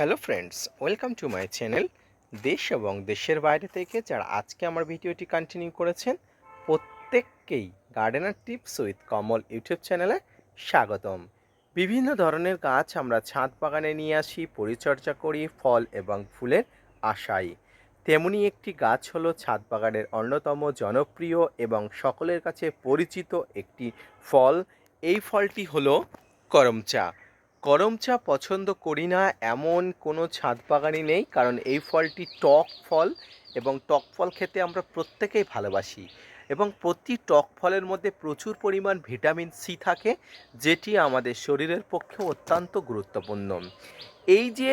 Hello friends welcome to my channel দেশ এবং দেশের বাইরে থেকে, যারা আজকে আমার ভিডিওটি কন্টিনিউ করেছেন, প্রত্যেককেই gardener tips with Kamal YouTube চ্যানেলে স্বাগতম। বিভিন্ন ধরনের গাছ আমরা ছাদ বাগানে নিয়ে আসি, পরিচর্যা করি, ফল এবং ফুলের আশায়। তেমনি একটি গাছ হলো ছাদ বাগানের অন্যতম জনপ্রিয় এবং সকলের কাছে পরিচিত একটি ফল। এই ফলটি হলো করম চা করম চা পছন্দ করি না, এমন কোনো ছাদ বাগানই নেই, কারণ এই ফলটি টক ফল এবং টক ফল খেতে আমরা প্রত্যেকেই ভালোবাসি। এবং প্রতি টক ফলের মধ্যে প্রচুর পরিমাণ ভিটামিন সি থাকে, যেটি আমাদের শরীরের পক্ষে অত্যন্ত গুরুত্বপূর্ণ। এই যে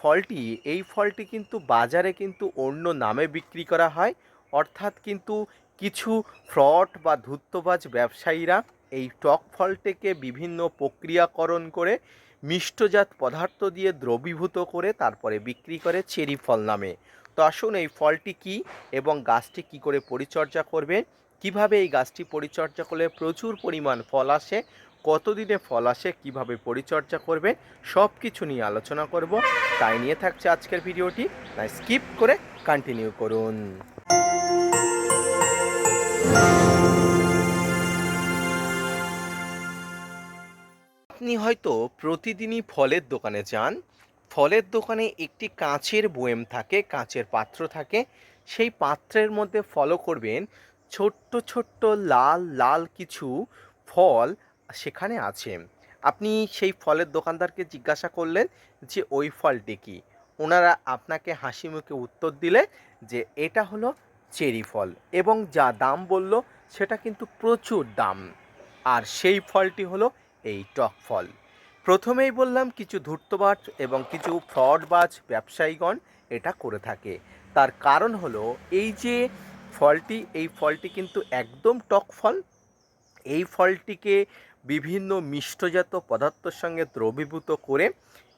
ফলটি, এই ফলটি কিন্তু বাজারে কিন্তু অন্য নামে বিক্রি করা হয়, অর্থাৎ কিন্তু কিছু ফ্রড বা ধূর্তবাজ ব্যবসায়ীরা এই টক ফলটিকে বিভিন্ন প্রক্রিয়াকরণ করে মিষ্টজাত পদার্থ দিয়ে দ্রবীভূত করে তারপরে বিক্রি করে চেরি ফল নামে। তো আসুন এই ফলটি কি এবং গাছটি কি করে পরিচর্যা করবে কীভাবে এই গাছটি পরিচর্যা করলে প্রচুর পরিমাণ ফল আসে? কতদিনে ফল আসে? কীভাবে পরিচর্যা করবে সব কিছু নিয়ে আলোচনা করব। তাই নিয়ে থাকছে আজকের ভিডিওটি। তাই স্কিপ করে কন্টিনিউ করুন। আপনি হয়তো প্রতিদিনই ফলের দোকানে যান। ফলের দোকানে একটি কাঁচের বয়েম থাকে, কাঁচের পাত্র থাকে। সেই পাত্রের মধ্যে ফলো করবেন ছোট্ট ছোট্ট, লাল লাল কিছু ফল সেখানে আছে। আপনি সেই ফলের দোকানদারকে জিজ্ঞাসা করলেন যে, ওই ফলটি কি? ওনারা আপনাকে হাসি মুখে উত্তর দিলে যে, এটা হলো চেরি ফল। এবং যা দাম বলল, সেটা কিন্তু প্রচুর দাম। আর সেই ফলটি হলো এই টক ফল। প্রথমেই বললাম কিছু ধূর্তবাজ এবং কিছু ফ্রডবাজ ব্যবসায়ীগণ এটা করে থাকে। তার কারণ হলো এই যে ফলটি, এই ফলটি কিন্তু একদম টক ফল। এই ফলটিকে বিভিন্ন মিষ্টজাত পদার্থের সঙ্গে দ্রবীভূত করে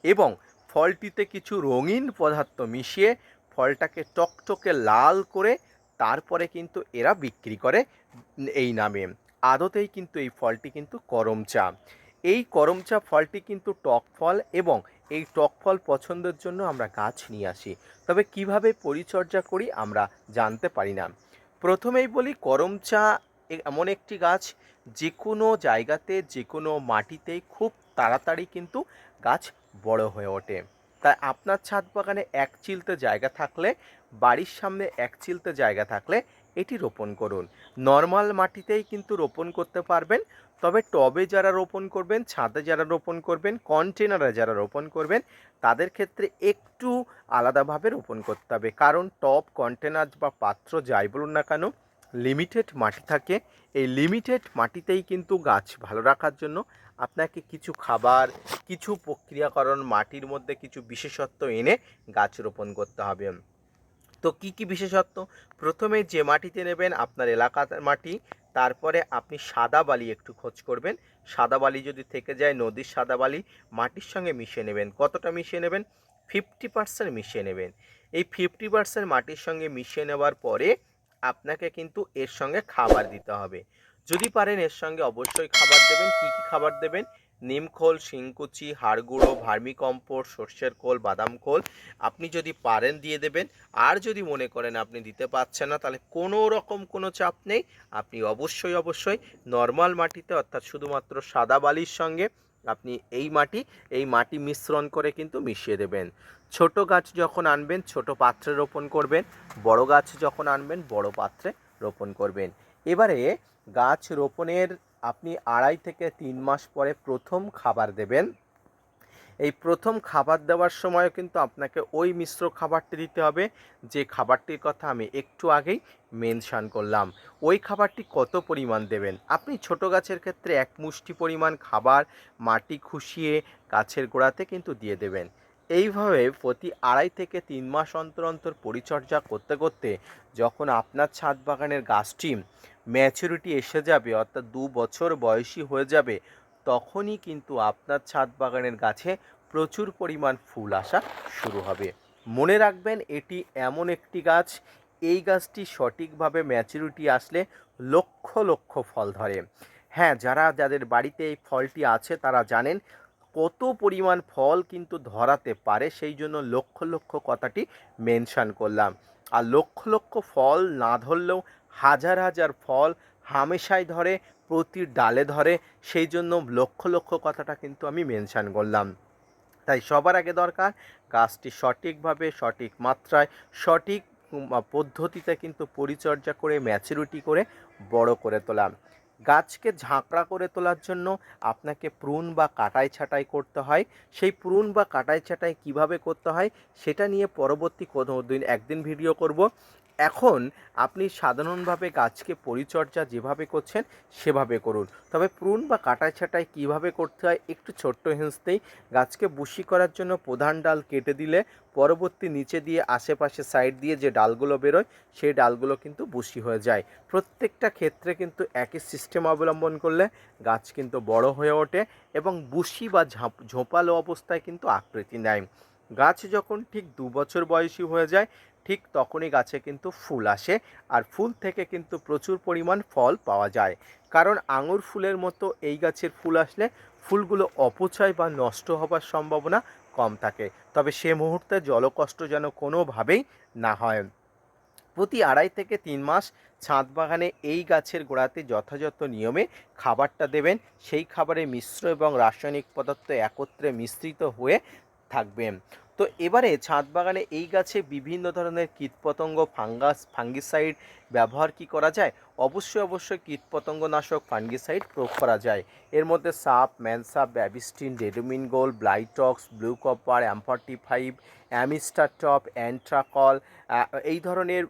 এবং ফলটিতে কিছু রঙিন পদার্থ মিশিয়ে ফলটাকে টকটকে লাল করে তারপরে কিন্তু এরা বিক্রি করে এই নামে। আদতেই কিন্তু এই ফলটি কিন্তু করম চা। এই করমচা ফলটি কিন্তু টক ফল এবং এই টক ফল পছন্দের জন্য আমরা গাছ নিয়ে আসি। তবে কীভাবে পরিচর্যা করি আমরা জানতে পারি না। প্রথমেই বলি করমচা এমন একটি গাছ যে কোনো জায়গাতে যে কোনো মাটিতেই খুব তাড়াতাড়ি কিন্তু গাছ বড় হয়ে ওঠে। তাই আপনার ছাদ বাগানে এক চিলতে জায়গা থাকলে, বাড়ির সামনে এক চিলতে জায়গা থাকলে এটি রোপণ করুন। নর্মাল মাটিতেই কিন্তু রোপণ করতে পারবেন, তবে টবে যারা রোপণ করবেন, ছাদে যারা রোপণ করবেন কন্টেনারে যারা রোপণ করবেন, তাদের ক্ষেত্রে একটু আলাদাভাবে রোপণ করতে হবে। কারণ টব কন্টেনার বা পাত্র যাই বলুন না কেন, লিমিটেড মাটি থাকে। এই লিমিটেড মাটিতেই কিন্তু গাছ ভালো রাখার জন্য আপনাকে কিছু খাবার, কিছু প্রক্রিয়াকরণ মাটির মধ্যে কিছু বিশেষত্ব এনে গাছ রোপণ করতে হবে। তো কি কি বিশেষত্ব? প্রথমে যে মাটিতে নেবেন আপনার এলাকার মাটি, তারপরে আপনি সাদা বালি একটু খোঁজ করবেন। সাদা বালি যদি থেকে যায় নদীর সাদা বালি, মাটির সঙ্গে মিশিয়ে নেবেন। কতটা মিশিয়ে নেবেন? ফিফটি পার্সেন্ট মিশিয়ে নেবেন। এই ফিফটি পার্সেন্ট মাটির সঙ্গে মিশিয়ে নেওয়ার পরে আপনাকে কিন্তু এর সঙ্গে খাবার দিতে হবে। যদি পারেন এর সঙ্গে অবশ্যই খাবার দেবেন, কি কি খাবার দেবেন? নিমখোল শিংকুচি হাড়গুঁড়ো ভার্মিকম্পোস্ট সর্ষের খোল, বাদাম খোল আপনি যদি পারেন দিয়ে দেবেন। আর যদি মনে করেন আপনি দিতে পারছেন না, তাহলে কোনো রকম কোনো চাপ নেই। আপনি অবশ্যই অবশ্যই নর্মাল মাটিতে, অর্থাৎ শুধুমাত্র সাদা বালির সঙ্গে আপনি এই মাটি এই মাটি মিশ্রণ করে কিন্তু মিশিয়ে দেবেন। ছোট গাছ যখন আনবেন, ছোট পাত্রে রোপণ করবেন, বড় গাছ যখন আনবেন, বড় পাত্রে রোপণ করবেন। এবারে গাছ রোপণের আপনি আড়াই থেকে তিন মাস পরে প্রথম খাবার দেবেন। এই প্রথম খাবার দেওয়ার সময় কিন্তু আপনাকে ওই মিশ্র খাবারটি দিতে হবে। যে খাবারটির কথা আমি একটু আগেই মেনশান করলাম। ওই খাবারটি কত পরিমাণ দেবেন? আপনি ছোট গাছের ক্ষেত্রে এক মুষ্টি পরিমাণ খাবার মাটি খুশিয়ে গাছের গোড়াতে কিন্তু দিয়ে দেবেন। এইভাবে প্রতি আড়াই থেকে তিন মাস অন্তর অন্তর পরিচর্যা করতে করতে যখন আপনার ছাদ বাগানের গাছটি ম্যাচুরিটি এসে যাবে, অর্থাৎ দু বছর বয়সী হয়ে যাবে, তখনই কিন্তু আপনার ছাদ বাগানের গাছে প্রচুর পরিমাণ ফুল আসা শুরু হবে। মনে রাখবেন, এটি এমন একটি গাছ, এই গাছটি সঠিকভাবে ম্যাচুরিটি আসলে লক্ষ লক্ষ ফল ধরে। হ্যাঁ যারা যাদের বাড়িতে এই ফলটি আছে, তারা জানেন কত পরিমাণ ফল কিন্তু ধরাতে পারে, সেই জন্য লক্ষ লক্ষ কথাটি মেনশান করলাম। আর লক্ষ লক্ষ ফল না ধরলেও হাজার হাজার ফল হামেশাই ধরে, প্রতি ডালে ধরে। সেই জন্য লক্ষ লক্ষ কথাটা কিন্তু আমি মেনশান করলাম। তাই সবার আগে দরকার গাছটি সঠিকভাবে, সঠিক মাত্রায়, সঠিক পদ্ধতিতে কিন্তু পরিচর্যা করে ম্যাচুরিটি করে বড় করে তোলা। গাছকে ঝাঁকড়া করে তোলার জন্য আপনাকে প্রুন বা কাটাই ছাঁটাই করতে হয়। সেই প্রুন বা কাটাই ছাঁটাই কীভাবে করতে হয়, সেটা নিয়ে পরবর্তী কোনো দিন একদিন ভিডিও করব। এখন আপনি সাধারণভাবে গাছকে পরিচর্যা যেভাবে করছেন, সেভাবে করুন। তবে প্রুন বা কাটাই ছাঁটাই কীভাবে করতে হয় একটু ছোট্ট হিন্সতেই গাছকে বুশি করার জন্য প্রধান ডাল কেটে দিলে পরবর্তী নিচে দিয়ে আশেপাশে সাইড দিয়ে যে ডালগুলো বেরোয়, সেই ডালগুলো কিন্তু বুশি হয়ে যায়। প্রত্যেকটা ক্ষেত্রে কিন্তু একই সিস্টেম অবলম্বন করলে গাছ কিন্তু বড় হয়ে ওঠে এবং বুশি বা ঝাঁপ, ঝোপালো অবস্থায় কিন্তু আকৃতি নেয়। গাছ যখন ঠিক দু বছর বয়সী হয়ে যায়, ঠিক তখনই গাছে কিন্তু ফুল আসে আর ফুল থেকে কিন্তু প্রচুর পরিমাণ ফল পাওয়া যায়। কারণ আঙুর ফুলের মতো এই গাছের ফুল আসলে ফুলগুলো অপচয় বা নষ্ট হবার সম্ভাবনা কম থাকে। তবে সে মুহূর্তে জলকষ্ট যেন কোনোভাবেই না হয়। প্রতি আড়াই থেকে তিন মাস ছাদ বাগানে এই গাছের গোড়াতে যথাযথ নিয়মে খাবারটা দেবেন। সেই খাবারে মিশ্র এবং রাসায়নিক পদার্থ একত্রে মিশ্রিত হয়ে থাকবে। তো এবারে ছাদ বাগানে এই গাছে বিভিন্ন ধরনের কীটপতঙ্গ, ফাঙ্গাস, ফাঙ্গিসাইড ব্যবহার কি করা যায়? অবশ্যই অবশ্যই কীটপতঙ্গ নাশক ফাঙ্গিসাইড প্রয়োগ করা যায়। এর মধ্যে সাপ ম্যানসাপ ব্যাবিস্টিন, ডেডোমিন গোল, ব্লাইটক্স, ব্লু কপার অ্যাম্পার্টি ফাইভ, অ্যামিস্টার টপ, অ্যান্ট্রাকল এই ধরনের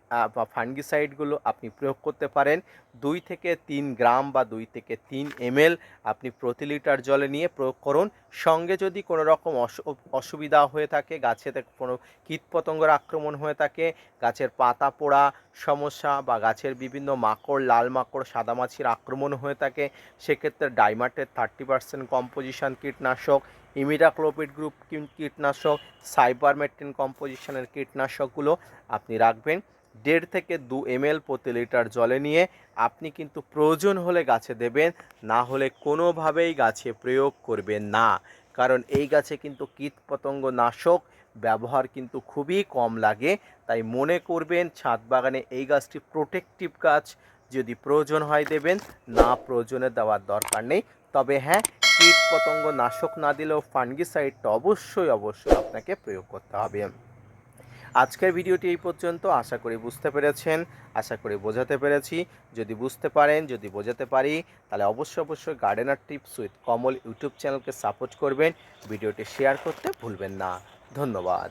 ফাঙ্গিসাইডগুলো আপনি প্রয়োগ করতে পারেন। দুই থেকে তিন গ্রাম বা দুই থেকে তিন এমএল আপনি প্রতি লিটার জলে নিয়ে প্রয়োগ করুন। সঙ্গে যদি কোনো রকম অসু- অসুবিধা হয়ে থাকে, গাছেতে কোনো কীটপতঙ্গের আক্রমণ হয়ে থাকে, গাছের পাতা পোড়া সমস্যা বা গাছের বিভিন্ন মাকড় লাল মাকড় সাদামাছির আক্রমণ হয়ে থাকে। সেক্ষেত্রে ডাইমার্টের থার্টি পার্সেন্ট কম্পোজিশন কীটনাশক ইমিডাক্লোপিড গ্রুপ কীট- কীটনাশক সাইবারমেট্রিন কম্পোজিশনের কীটনাশকগুলো আপনি রাখবেন। দেড় থেকে দু এমএল প্রতি লিটার জলে নিয়ে আপনি কিন্তু প্রয়োজন হলে গাছে দেবেন, না হলে কোনোভাবেই গাছে প্রয়োগ করবেন না। কারণ এই গাছে কিন্তু কীটপতঙ্গ নাশক ব্যবহার কিন্তু খুবই কম লাগে। তাই মনে করবেন, ছাদ বাগানে এই গাছটি প্রোটেকটিভ গাছ যদি প্রয়োজন হয় দেবেন, না প্রয়োজনে দেওয়ার দরকার নেই। তবে হ্যাঁ কীট পতঙ্গ নাশক না দিলেও ফাঙ্গিসাইডটা অবশ্যই অবশ্যই আপনাকে প্রয়োগ করতে হবে। আজকের ভিডিওটি এই পর্যন্ত। আশা করি বুঝতে পেরেছেন, আশা করি বোঝাতে পেরেছি। যদি বুঝতে পারেন, যদি বোঝাতে পারি, তাহলে অবশ্যই অবশ্যই gardener tips with Kamal YouTube চ্যানেলকে সাপোর্ট করবেন। ভিডিওটি শেয়ার করতে ভুলবেন না। ধন্যবাদ।